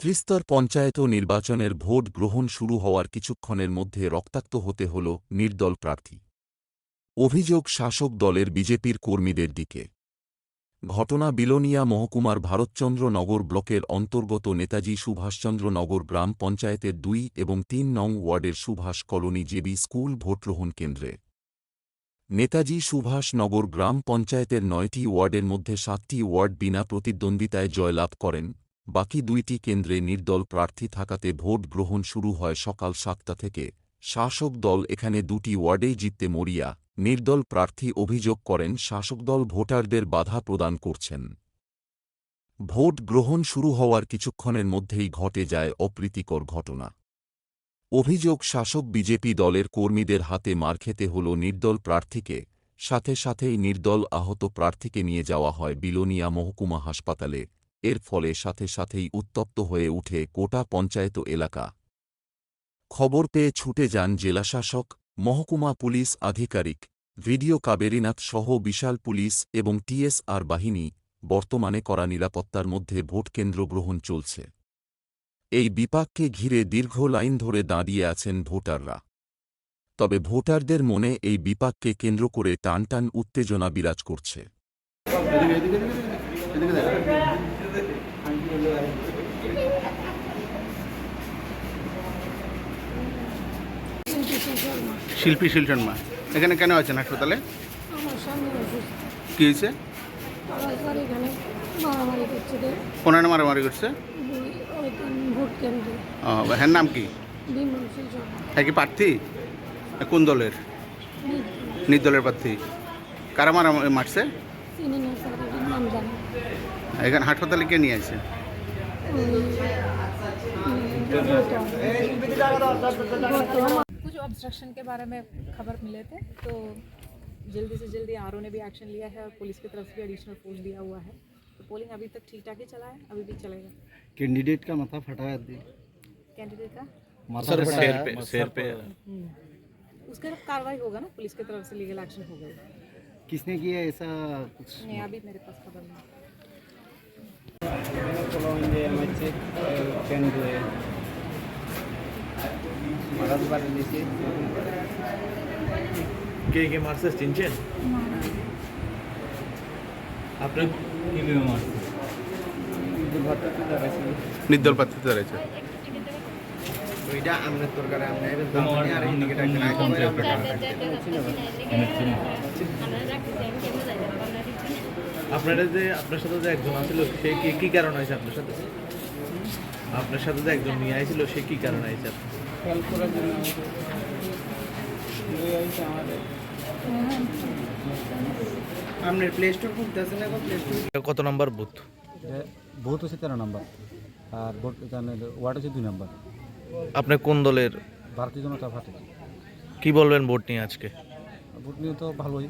ত্রিস্তর পঞ্চায়েত নির্বাচনের ভোট গ্রহণ শুরু হওয়ার কিছুক্ষণের মধ্যে রক্তাক্ত হতে হল নির্দল প্রার্থী। অভিযোগ, শাসক দলের বিজেপির কর্মীদের দিকে। ঘটনা বিলোনিয়া মহকুমার ভারতচন্দ্র নগর ব্লকের অন্তর্গত নেতাজি সুভাষচন্দ্র নগর গ্রাম পঞ্চায়েতের দুই এবং তিন নং ওয়ার্ডের সুভাষ কলোনি জেবি স্কুল ভোটগ্রহণ কেন্দ্রে। নেতাজি সুভাষ নগর গ্রাম পঞ্চায়েতের নয়টি ওয়ার্ডের মধ্যে সাতটি ওয়ার্ড বিনা প্রতিদ্বন্দ্বিতায় জয়লাভ করেন। বাকি দুইটি কেন্দ্রে নির্দল প্রার্থী থাকাতে ভোট গ্রহণ শুরু হয় সকাল সাতটা থেকে। শাসক দল এখানে দুটি ওয়ার্ডেই জিততে মরিয়া, নির্দল প্রার্থী অভিযোগ করেন শাসক দল ভোটারদের বাধা প্রদান করছেন। ভোট গ্রহণ শুরু হওয়ার কিছুক্ষণের মধ্যেই ঘটে যায় অপ্রীতিকর ঘটনা। অভিযোগ, শাসক বিজেপি দলের কর্মীদের হাতে মার খেতে হল নির্দল প্রার্থীকে, সাথে সাথেই নির্দল আহত প্রার্থীকে নিয়ে যাওয়া হয় বিলোনিয়া মহকুমা হাসপাতালে। এর ফলে সাথে সাথেই উত্তপ্ত হয়ে উঠে কোটা পঞ্চায়েত এলাকা। খবর পেয়ে ছুটে যান জেলাশাসক মহকুমা পুলিশ আধিকারিক, ভিডিও কাবেরিনাথ সহ বিশাল পুলিশ এবং টিএসআর বাহিনী, বর্তমানে করা নিরাপত্তার মধ্যে ভোটকেন্দ্র গ্রহণ চলছে। এই বিপাককে ঘিরে দীর্ঘ লাইন ধরে দাঁড়িয়ে আছেন ভোটাররা। তবে ভোটারদের মনে এই বিপাককে কেন্দ্র করে টানটান উত্তেজনা বিরাজ করছে। শিল্পী শিলচন্মা এখানে কেন আছেন হাসপাতালে? কি হয়েছে? স্যার মারামারি করছে হ্যার নাম কি? হ্যাঁ কি প্রার্থী? কোন দলের? নির্দলের প্রার্থী। কারা মারা মারছে? এখানে হাসপাতালে কে নিয়ে আছে कुछ ऑब्स्ट्रक्शन के बारे में खबर मिले थे तो जल्दी से जल्दी आरओ ने भी एक्शन लिया है और पुलिस की तरफ़ से भी एडिशनल फोर्स दिया हुआ है। तो पोलिंग अभी तक ठीक ठाक ही चला है अभी भी चलेगा। कैंडिडेट का माथा फटा दी कैंडिडेट का? माथा फटा पे सिर पे उसके तरफ़ कार्रवाई होगा ना पुलिस की तरफ़ से लीगल एक्शन होगा किसने किया ऐसा कुछ? नहीं अभी मेरे पास खबर नहीं। কে কে মারছে চিনছেন আপনার নির্দল প্রার্থী দাঁড়িয়েছে আপনারা যে আপনার সাথে যে একজন আছিল সে কি কি কারণ আছে আপনার সাথে? আপনার সাথে যে একজন নিয়ে আইছিল সে কি কারণ আছে আপনার প্লে স্টোর করতেছেন এখন প্লে স্টোর কত নম্বর বুথ? বহুত হচ্ছে তেরো নাম্বার। আর ভোট এখানে ওয়ার্ড হচ্ছে দুই নাম্বার। আপনি কোন দলের? ভারতীয় জনতা পার্টি। কি বলবেন ভোট নিয়ে আজকে? ভোট নিয়ে তো ভালোই।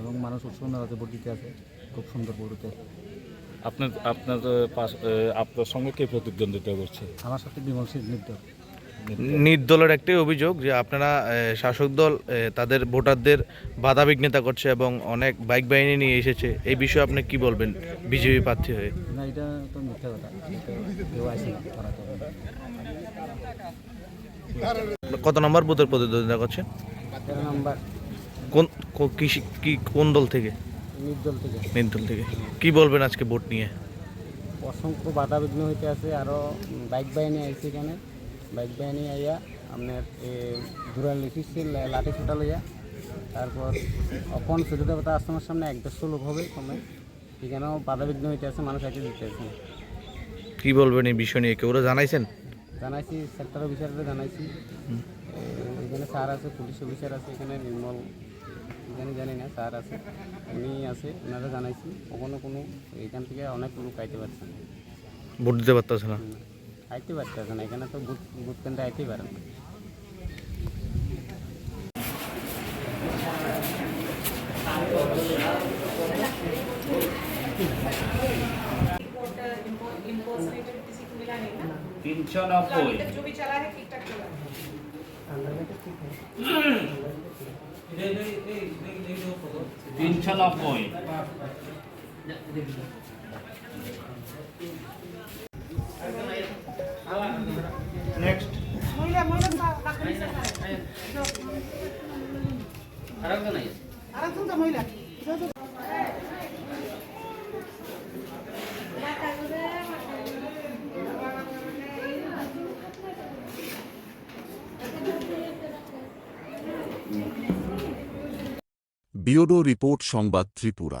এবং মানুষ মেলাতে ভোট দিতে আছে খুব সুন্দর ভোট আপনার আপনার পাশ আপনার সঙ্গে কে প্রতিদ্বন্দ্বিতা করছে? আমার সাথে বিমল সিং নির্দল। নির্দলের একটাই অভিযোগ যে আপনারা শাসক দল তাদের ভোটারদের বাধা বিঘ্নতা করছে এবং অনেক বাইক বাহিনী নিয়ে এসেছে। এই বিষয়ে আপনি কি বলবেন বিজেপি প্রার্থী হয়ে? না এটা তো মিথ্যা কথা। কত নম্বর বুথের প্রতিদ্বন্দ্বিতা করছেন তেরো নাম্বার। কোন কি কোন দল থেকে? নির্দল থেকে। নির্দল থেকে। কি বলবেন আজকে ভোট নিয়ে? অসংখ্য বাধা বিঘ্ন হইতে আছে আরও বাইক বাহিনী আইছে এখানে। বাইক বাহিনী আইয়া আপনার দুরাল লিখিছে লাঠি ছোটা লইয়া। তারপর অপন সুযোগ দেবতা আশ্রমের সামনে এক দেড়শো লোক হবে কমে। এখানেও বাধা বিঘ্ন হইতে আছে মানুষ আইতে দিতে আছে। কি বলবেন এই বিষয় নিয়ে? কেউ জানাইছেন? জানাইছি সেক্টর অফিসারদের জানাইছি। এখানে স্যার আছে পুলিশ অফিসার আছে এখানে নির্মল এখানে জানি না স্যার আছে। উনি আছে ওনারা জানাইছি। কখনো কোনো এখান থেকে অনেক লোক আইতে পারছে না। ভোট দিতে পারতেছে না। আইতে পারতেছে না। এখানে তো বুথ বুথ কেন্দ্রে আইতেই পারে না। তিনশো নব্বই। তিনশো নব্বই নেক্সট আরেকজন আরেকজন মহিলা। বিওডো রিপোর্ট সংবাদ ত্রিপুরা।